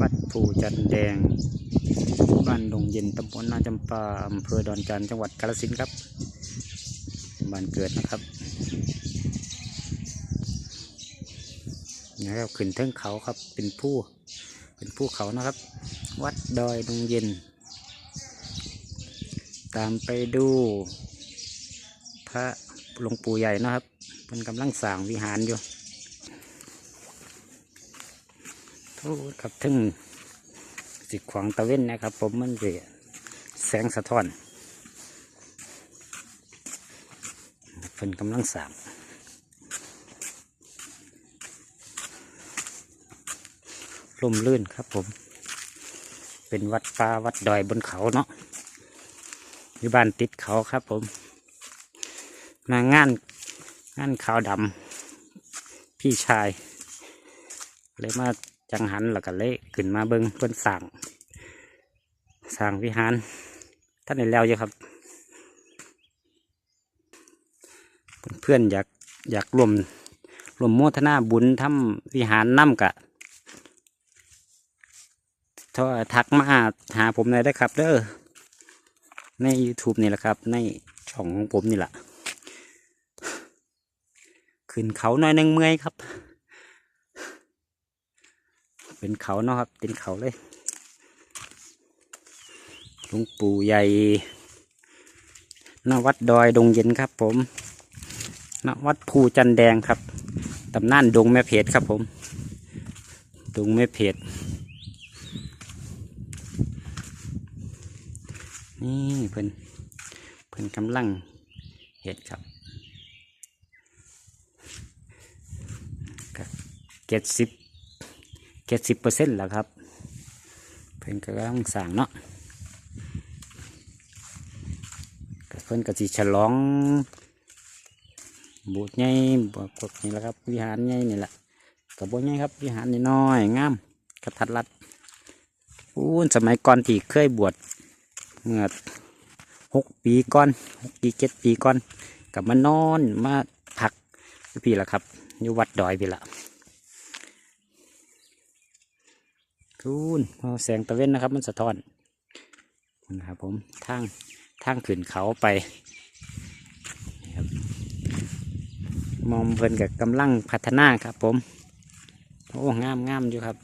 วัดภูจันแดง บ้านดงเย็นตำบลนาจำปาอำเภอดอนจานจังหวัดกาฬสินธุ์ครับ บ้านเกิดนะครับนะครับขึ้นเทิงเขาครับเป็นผู้เป็นภูเขานะครับ วัดดอยดงเย็น ตามไปดู พระหลวงปู่ใหญ่นะครับมันกำลังสร้างวิหารอยู่ โอ้ครับทึ่งสิขวางตะเว้นนะครับ ผมมันเสียแสงสะท้อนเพิ่นกำลังสางลมลื่นครับผม เป็นวัดป่าวัดดอยบนเขาเนาะอยู่บ้านติดเขาครับผมมางานงานขาวดำพี่ชายเลยมา จังหันแล้วก็เลยขึ้นมาเบิงเพื่อนสั่งสั่งวิหารท่านในแล้วอยู่ครับ เพื่อนอยากอยากรวมรวมโมทนาบุญทำวิหารน้ำกะโทรทักมาหาผมเลยได้ครับ เด้อใน YouTube นี่แหละครับ ในช่องของผมนี่แหละขึ้นเขาหน่อยหนึงเมื่อยครับ เป็นเขาเนาะครับเป็นเขาเลยหลวงปู่ใหญ่ณวัดดอยดงเย็นครับ ผมณวัดภูจันแดงครับตำนานดงแม่เพชรครับ ผมดงแม่เพชรนี่เพิ่นเพิ่นกำลังเห็ดครับเจ็ดสิบ เจ็ดสิบเปอร์เซ็นต์แล้วครับ เพิ่นก็กำลังสั่งเนาะก็เพิ่นก็สิฉลองบูดใหญ่บวกนี่แหละครับ วิหารใหญ่นี่แหละกับบัใหญ่ครับวิหารนี่น้อยงามกระทัดรัดอู้สมัยก่อนที่เคยบวชเมื่อหกปีก่อนหกปีเจ็ดปีก่อนกับมานอนมาพักพี่ละครับอยู่วัดดอยพี่ละ คูณพอแสงตะเว้นนะครับ มันสะท้อนนะครับผมทางทางขึ้นเขาไปนะครับมองเพลินกับกำลังพัฒนาครับผม โอ้งามงามอยู่ครับ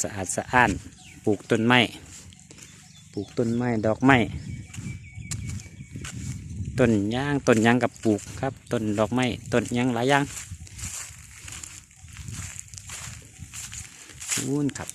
สะอาดสะอ้านปลูกต้นไม้ปลูกต้นไม้ดอกไม้ต้นย่างต้นยางกับปลูกครับต้นดอกไม้ต้นยางหลายอย่าง วุ้นครับ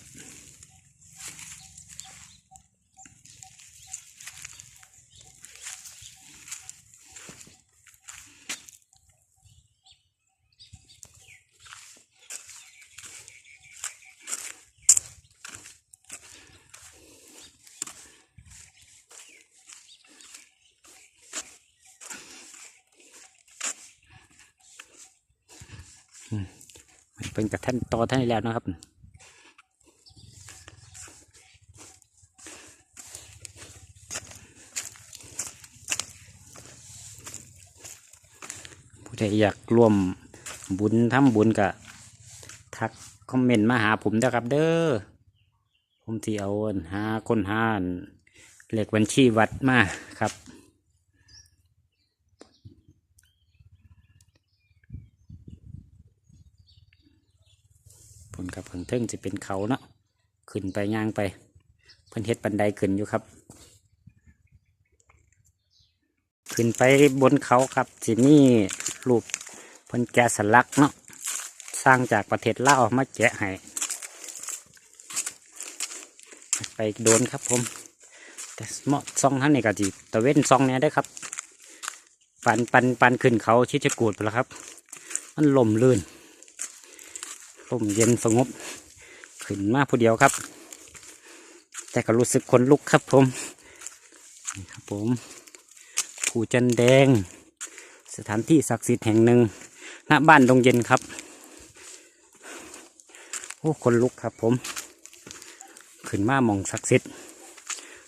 เป็นกับท่านต่อท่านแล้วนะครับ ผู้ใดอยากร่วมบุญทำบุญกะทักคอมเมนต์มาหาผมนะครับ เด้อผมที่เอาอันหาคนหาอันเลขบัญชีวัดมาครับผลกับเพิ่งเทิงจะเป็นเขาเนาะขึ้นไปย่างไป เพิ่นเฮ็ดบันไดขึ้นอยู่ครับ ขึ้นไปบนเขาครับสินี่รูปเพิ่นแกะสลักเนาะสร้างจากประเทศลาวมาแกะให้ไปโดนครับผม แต่เหมาะซองท่านนี่ก็จีตะเว้นซองเนี้ยได้ครับ ปันปันปันขึ้นเขาชิดจะกูดไปแล้วครับ มันลมลื่นลมเย็นสงบ ขึ้นมาผู้เดียวครับ แต่ก็รู้สึกขนลุกครับผมนี่ครับผม ปู่จันแดง สถานที่ศักดิ์สิทธิ์แห่งหนึ่งหน้าบ้านดงเย็นครับ โอ้คนลุกครับผม ขึ้นมามองศักดิ์สิทธิ์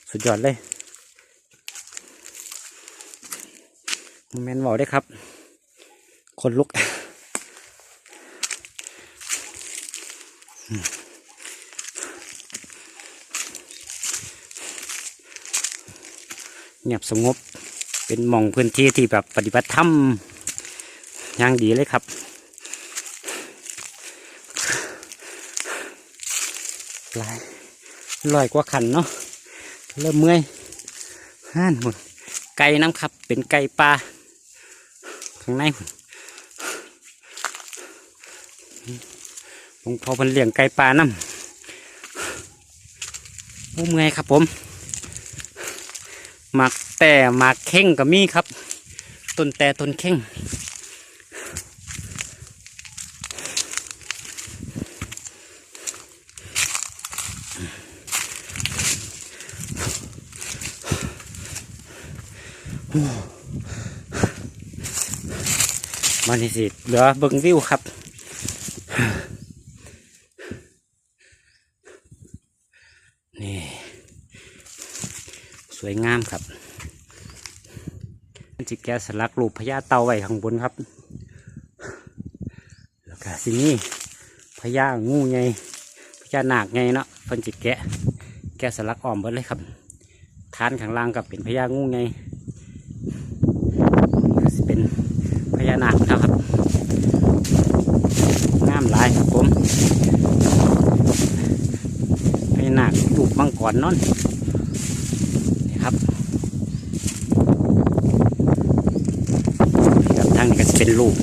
สุดยอดเลยแมนบอกได้ครับ คนลุกเงียบสงบ เป็นมองพื้นที่ที่แบบปฏิบัติธรรมอย่างดีเลยครับหลายลอยกว่าขันเนาะเริ่มเมื่อยห่านหมดไก่น้ำครับ เป็นไก่ปลาข้างในพุ่นหลวงพ่อเพิ่นเลี้ยงไก่ปลาน้ำเมื่อยครับผม หมักแต่หมักเข่งก็มีครับต้นแต่ต้นเข่งมันนี่สิเหลือเบิ่งวิวครับ นี่ ส วยงามครับมันจิแกะสลักรูปพญาเต่าไว้ข้างบนครับ แล้วก็สินี่พญางูไงพญานาคไงเนาะเพิ่นจิแกะ แกะสลักอ้อมเบิดเลยครับฐานข้างล่างกับเป็นพญางูไงเป็นพญานาคนะครับงามหลายครับผมพญานาคลูกมังกรนอนนี่ ครับนี่ครับทางนี้ก็จะเป็นลูก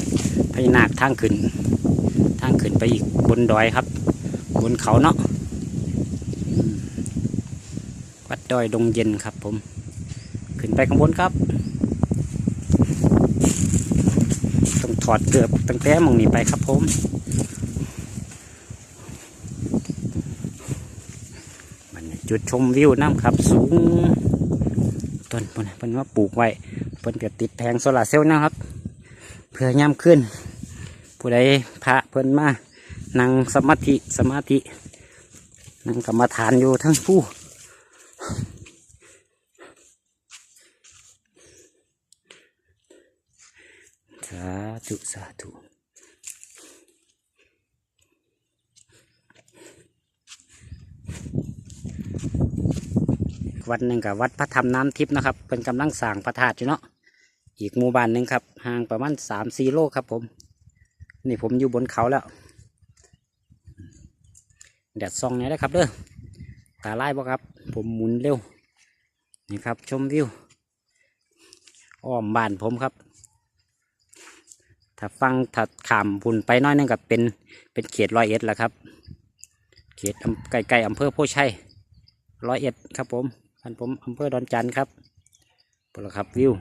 พญานาคทางขึ้น ทางขึ้นไปอีกบนดอยครับ บนเขาเนาะวัดดอยดงเย็นครับ ผม ขึ้นไปข้างบนครับต้องถอดเกือบตั้งแต่หมองนี้ไปครับผมมันจุดชมวิวน้ำครับสูง ต้นพิ่นเพิ่นว่าปลูกไว้เพิ่นก็ติดแผงโซลาร์เซลล์นะครับ เพื่อย่ำขึ้น ผู้ใดพระเพิ่นมานั่งสมาธิสมาธินั่งกรรมฐานอยู่ทั้งผู้สาธุสาธุ วัดหนึ่งกับวัดพระธรรมน้ำทิพย์นะครับเป็นกำลังสร้างพระธาตุอยู่เนาะอีกหมู่บ้านหนึ่งครับห่างประมาณสามสี่โลครับผม นี่ผมอยู่บนเขาแล้วแดดส่องเนี่ยนะครับเด้อตาไล่บ่ครับ ผมหมุนเร็วนี่ครับชมวิวอ้อมบ้านผมครับ ถ้าฟังถ้าขามพุ่นไปน้อยหนึงกับเป็นเป็นเขตร้อยเอ็ดแหละครับ เขตใกล้ๆอำเภอโพชัยร้อยเอ็ดครับผม พันผมอำเภอดอนจันทร์ครับพละครับวิว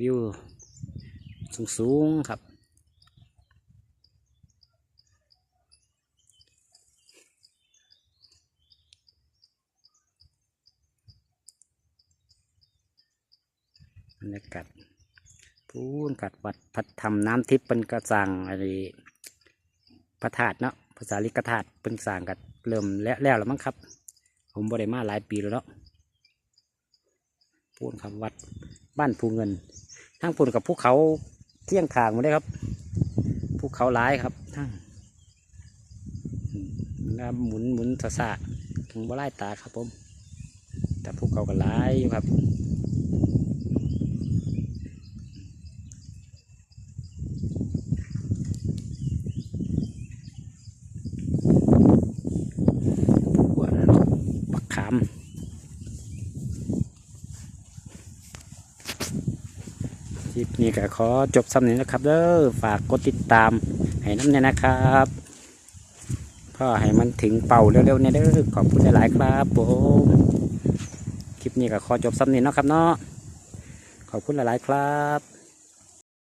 วิว สูงๆครับ บรรยากาศพูนกัดวัดพัดทำน้ำทิพย์เป็นกระสังอะไรพระธาตุเนาะภาษาลิกธาตุเป็นสางกัดเริ่มแล้วแล้วแล้วมั้งครับ ผมบริมาหลายปีแล้วเนาะ พูนครับวัดบ้านภูเงินทั้งพูนกับภูเขาเที่ยงทางมาได้ครับภูเขาหลายครับทั้งนะหมุนหมุนสะสะถึงบ่ไล่ตาครับผม แต่ภูเขาก็หลายอยู่ครับวแล้วเนาะปักขามค ลิปนี้ก็ขอจบซ้ำนี้นะครับเด้อฝากกดติดตามให้น้ำเนี่ยนะครับพ่อให้มันถึงเป่าเร็วๆเนี่ยเด้อขอบคุณหลายๆครับผมคลิปนี้ก็ขอจบซ้ำนี้นะครับเนาะขอบคุณหลายๆครับ